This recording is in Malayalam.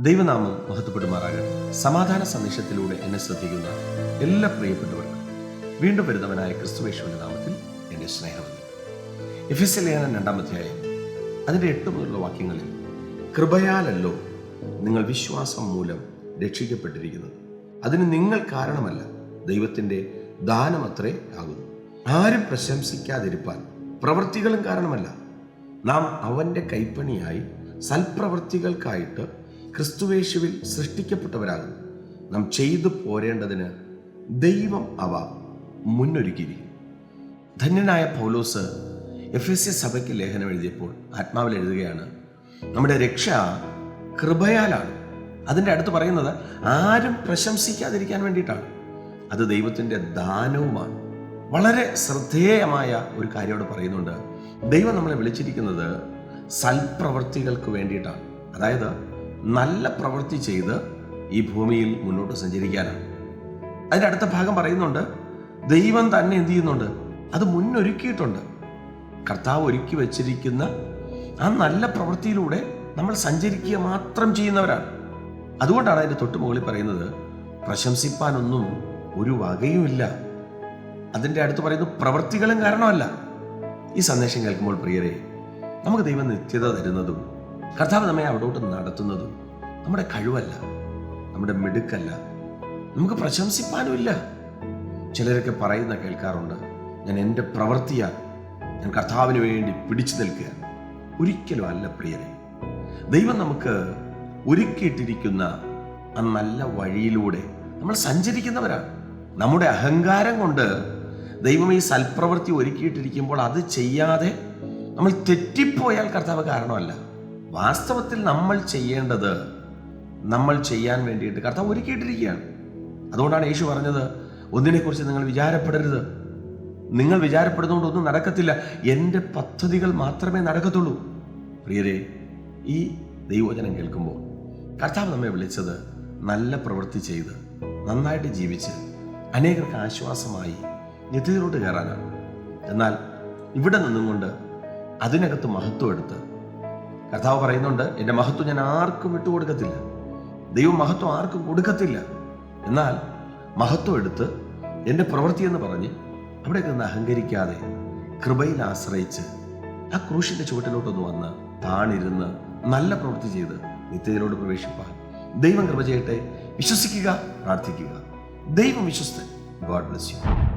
ദൈവനാമം മഹത്വപ്പെടുമാറാകട്ടെ. സമാധാന സന്ദേശത്തിലൂടെ എന്നെ ശ്രദ്ധിക്കുന്ന എല്ലാ പ്രിയപ്പെട്ടവർക്കും വീണ്ടും വരുന്നവനായ ക്രിസ്തുവേശുവിന്റെ നാമത്തിൽ എന്റെ സ്നേഹമുണ്ട് എഫ് എസ് ലേഖനം രണ്ടാം അധ്യായം അതിന്റെ എട്ട് മുതലുള്ള വാക്യങ്ങളിൽ കൃപയാലല്ലോ നിങ്ങൾ വിശ്വാസം മൂലം രക്ഷിക്കപ്പെട്ടിരിക്കുന്നത് അതിന് നിങ്ങൾ കാരണമല്ല ദൈവത്തിന്റെ ദാനമത്രേ ആകുന്നു. ആരും പ്രശംസിക്കാതിരിപ്പാൻ പ്രവൃത്തികളും കാരണമല്ല. നാം അവന്റെ കൈപ്പണിയായി സൽപ്രവൃത്തികൾക്കായിട്ട് ക്രിസ്തുവേശുവിൽ സൃഷ്ടിക്കപ്പെട്ടവരാകുന്നു. നാം ചെയ്തു പോരേണ്ടതിന് ദൈവം അവ മുന്നൊരുക്കിയിരിക്കും ധന്യനായ പൗലോസ് എഫ് എസ് എസ് സഭയ്ക്ക് ലേഖനം എഴുതിയപ്പോൾ ആത്മാവിൽ എഴുതുകയാണ് നമ്മുടെ രക്ഷ കൃപയാലാണ്. അതിന്റെ അടുത്ത് പറയുന്നത് ആരും പ്രശംസിക്കാതിരിക്കാൻ വേണ്ടിയിട്ടാണ്. അത് ദൈവത്തിന്റെ ദാനവുമാണ്. വളരെ ശ്രദ്ധേയമായ ഒരു കാര്യം അവിടെ പറയുന്നുണ്ട്. ദൈവം നമ്മളെ വിളിച്ചിരിക്കുന്നത് സൽപ്രവൃത്തികൾക്ക് വേണ്ടിയിട്ടാണ്. അതായത് നല്ല പ്രവൃത്തി ചെയ്ത് ഈ ഭൂമിയിൽ മുന്നോട്ട് സഞ്ചരിക്കാനാണ്. അതിന്റെ അടുത്ത ഭാഗം പറയുന്നുണ്ട് ദൈവം തന്നെ എന്ത് ചെയ്യുന്നുണ്ട്? അത് മുന്നൊരുക്കിയിട്ടുണ്ട്. കർത്താവ് ഒരുക്കി വച്ചിരിക്കുന്ന ആ നല്ല പ്രവൃത്തിയിലൂടെ നമ്മൾ സഞ്ചരിക്കുക മാത്രം ചെയ്യുന്നവരാണ്. അതുകൊണ്ടാണ് അതിന്റെ തൊട്ട് മുകളിൽ പറയുന്നത് പ്രശംസിപ്പാനൊന്നും ഒരു വകയുമില്ല. അതിന്റെ അടുത്ത് പറയുന്നു പ്രവൃത്തികളും കാരണമല്ല. ഈ സന്ദേശം കേൾക്കുമ്പോൾ പ്രിയരെ നമുക്ക് ദൈവം നിത്യത തരുന്നതും കർത്താവ് നമ്മെ അവിടോട്ട് നടത്തുന്നതും നമ്മുടെ കഴിവല്ല നമ്മുടെ മിടുക്കല്ല. നമുക്ക് പ്രശംസിപ്പാനുമില്ല. ചിലരൊക്കെ പറയുന്ന കേൾക്കാറുണ്ട് ഞാൻ എന്റെ പ്രവൃത്തിയാൽ ഞാൻ കർത്താവിന് വേണ്ടി പിടിച്ചു നിൽക്കുക. ഒരിക്കലും അല്ല പ്രിയരെ. ദൈവം നമുക്ക് ഒരുക്കിയിട്ടിരിക്കുന്ന ആ നല്ല വഴിയിലൂടെ നമ്മൾ സഞ്ചരിക്കുന്നവരാണ് നമ്മുടെ അഹങ്കാരം കൊണ്ട് ദൈവം ഈ സൽപ്രവൃത്തി ഒരുക്കിയിട്ടിരിക്കുമ്പോൾ അത് ചെയ്യാതെ നമ്മൾ തെറ്റിപ്പോയാൽ കർത്താവ് കാരണമല്ല. വാസ്തവത്തിൽ നമ്മൾ ചെയ്യേണ്ടത് നമ്മൾ ചെയ്യാൻ വേണ്ടിയിട്ട് കർത്താവ് ഒരുക്കിയിട്ടിരിക്കുകയാണ്. അതുകൊണ്ടാണ് യേശു പറഞ്ഞത് ഒന്നിനെക്കുറിച്ച് നിങ്ങൾ വിചാരപ്പെടരുത്. നിങ്ങൾ വിചാരപ്പെടുന്നതുകൊണ്ട് ഒന്നും നടക്കത്തില്ല. എന്റെ പദ്ധതികൾ മാത്രമേ നടക്കത്തുള്ളൂ. പ്രിയരെ ഈ ദൈവവചനം കേൾക്കുമ്പോൾ കർത്താവ് നമ്മെ വിളിച്ചത് നല്ല പ്രവൃത്തി ചെയ്ത് നന്നായിട്ട് ജീവിച്ച് അനേകർക്ക് ആശ്വാസമായി നിത്യത്തിലോട്ട് കയറാനാണ്. എന്നാൽ ഇവിടെ നിന്നും കൊണ്ട് അതിനകത്ത് മഹത്വം എടുത്ത് കർത്താവ് പറയുന്നുണ്ട് എന്റെ മഹത്വം ഞാൻ ആർക്കും വിട്ടുകൊടുക്കത്തില്ല ദൈവം മഹത്വം ആർക്കും കൊടുക്കത്തില്ല. എന്നാൽ മഹത്വം എടുത്ത് എന്റെ പ്രവൃത്തി എന്ന് പറഞ്ഞ് അവിടെ നിന്ന് അഹങ്കരിക്കാതെ കൃപയിൽ ആശ്രയിച്ച് ആ ക്രൂശിന്റെ ചുവട്ടിലോട്ടൊന്ന് വന്ന് താണിരുന്ന് നല്ല പ്രവൃത്തി ചെയ്ത് നിത്യതയിലോട് പ്രവേശിപ്പാൻ. ദൈവം കൃപ ചെയ്യട്ടെ. വിശ്വസിക്കുക പ്രാർത്ഥിക്കുക. ദൈവം വിശ്വസ്തൻ. God bless you.